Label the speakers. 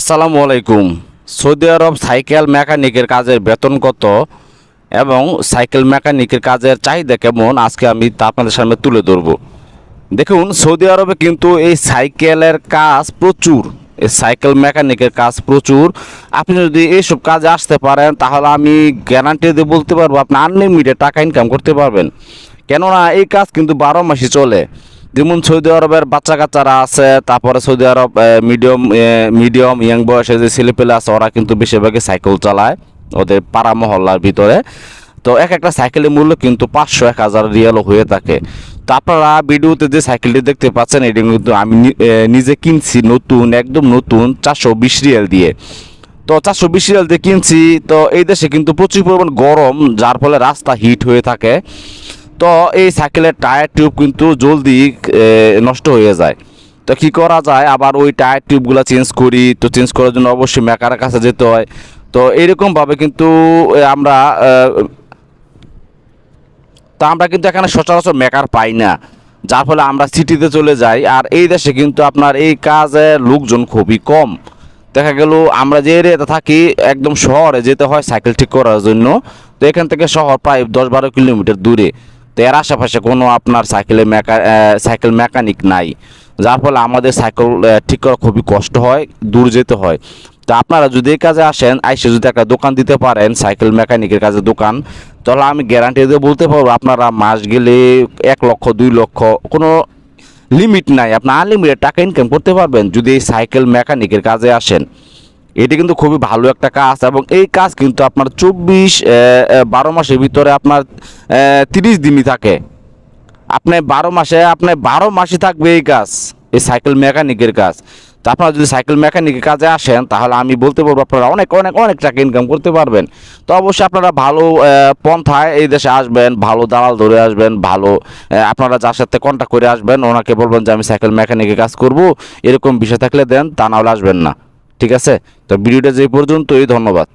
Speaker 1: আসসালামু আলাইকুম। সৌদি আরব সাইকেল মেকানিকের কাজের বেতন কত এবং সাইকেল মেকানিকের কাজের চাহিদা কেমন? আজকে আমি তা আপনাদের সামনে তুলে ধরবো। দেখুন, সৌদি আরবে কিন্তু এই সাইকেলের কাজ প্রচুর। এই সাইকেল মেকানিকের কাজ প্রচুর। আপনি যদি এইসব কাজে আসতে পারেন, তাহলে আমি গ্যারান্টি দিয়ে বলতে পারব, আপনি আনলিমিটেড টাকা ইনকাম করতে পারবেন। কেননা এই কাজ কিন্তু বারো মাসই চলে। যেমন সৌদি আরবের বাচ্চা কাচ্চারা আছে, তারপরে Saudi Arab medium medium young বয়সে যে ছেলেপেলে আছে, ওরা কিন্তু বেশিরভাগই সাইকেল চালায় ওদের পাড়া মহল্লার ভিতরে। তো এক একটা সাইকেলের মূল্য কিন্তু পাঁচশো, এক হাজার রিয়ালও হয়ে থাকে। তো আপনারা ভিডিওতে যে সাইকেলটি দেখতে পাচ্ছেন, এটি কিন্তু আমি নিজে কিনছি নতুন, একদম নতুন চারশো বিশ রিয়াল দিয়ে। তো চারশো বিশ রিয়াল দিয়ে কিনছি, তো এই দেশে কিন্তু প্রচুর পরিমাণ গরম, যার ফলে রাস্তা হিট হয়ে থাকে। তো এই সাইকেলের টায়ার টিউব কিন্তু জলদি নষ্ট হয়ে যায়। তো কি করা যায়? আবার ওই টায়ার টিউবগুলো চেঞ্জ করি, তো চেঞ্জ করার জন্য অবশ্যই মেকারের কাছে যেতে হয়। তো এরকমভাবে কিন্তু আমরা তা আমরা কিন্তু এখানে সচরাচর মেকার পাই না, যার ফলে আমরা সিটিতে চলে যাই। আর এই দেশে কিন্তু আপনার এই কাজে লোকজন খুবই কম। দেখা গেল, আমরা যে এরিয়াতে থাকি, একদম শহরে যেতে হয় সাইকেল ঠিক করার জন্য। তো এখান থেকে শহর প্রায় দশ বারো কিলোমিটার দূরে। এর আশেপাশে কোনো আপনার সাইকেলের মেকা সাইকেল মেকানিক নাই। যার ফলে আমাদের সাইকেল ঠিক করা খুবই কষ্ট হয়, দূর যেতে হয়। তো আপনারা যদি এই কাজে আসেন, আইসে যদি একটা দোকান দিতে পারেন সাইকেল মেকানিকের কাজে দোকান, তাহলে আমি গ্যারান্টি দিয়ে বলতে পারব, আপনারা মাস গেলে এক লক্ষ, দুই লক্ষ, কোনো লিমিট নাই। আপনি আনলিমিটেড টাকা ইনকাম করতে পারবেন যদি এই সাইকেল মেকানিকের কাজে আসেন। এটি কিন্তু খুবই ভালো একটা কাজ এবং এই কাজ কিন্তু আপনার চব্বিশ বারো মাসের ভিতরে আপনার তিরিশ দিনই থাকে। আপনি বারো মাসে, আপনি বারো মাসে থাকবে এই কাজ, এই সাইকেল মেকানিকের কাজ। তো আপনারা যদি সাইকেল মেকানিকের কাজে আসেন, তাহলে আমি বলতে পারব আপনারা অনেক অনেক অনেক টাকা ইনকাম করতে পারবেন। তো অবশ্যই আপনারা ভালো পন্থায় এই দেশে আসবেন, ভালো দালাল ধরে আসবেন, ভালো আপনারা যার সাথে কন্ট্যাক্ট করে আসবেন, ওনাকে বলবেন যে আমি সাইকেল মেকানিকের কাজ করব, এরকম বিষয় থাকলে দেন, তা নাহলে আসবেন না। ঠিক আছে? তো ভিডিওটা যে পর্যন্তই ধন্যবাদ।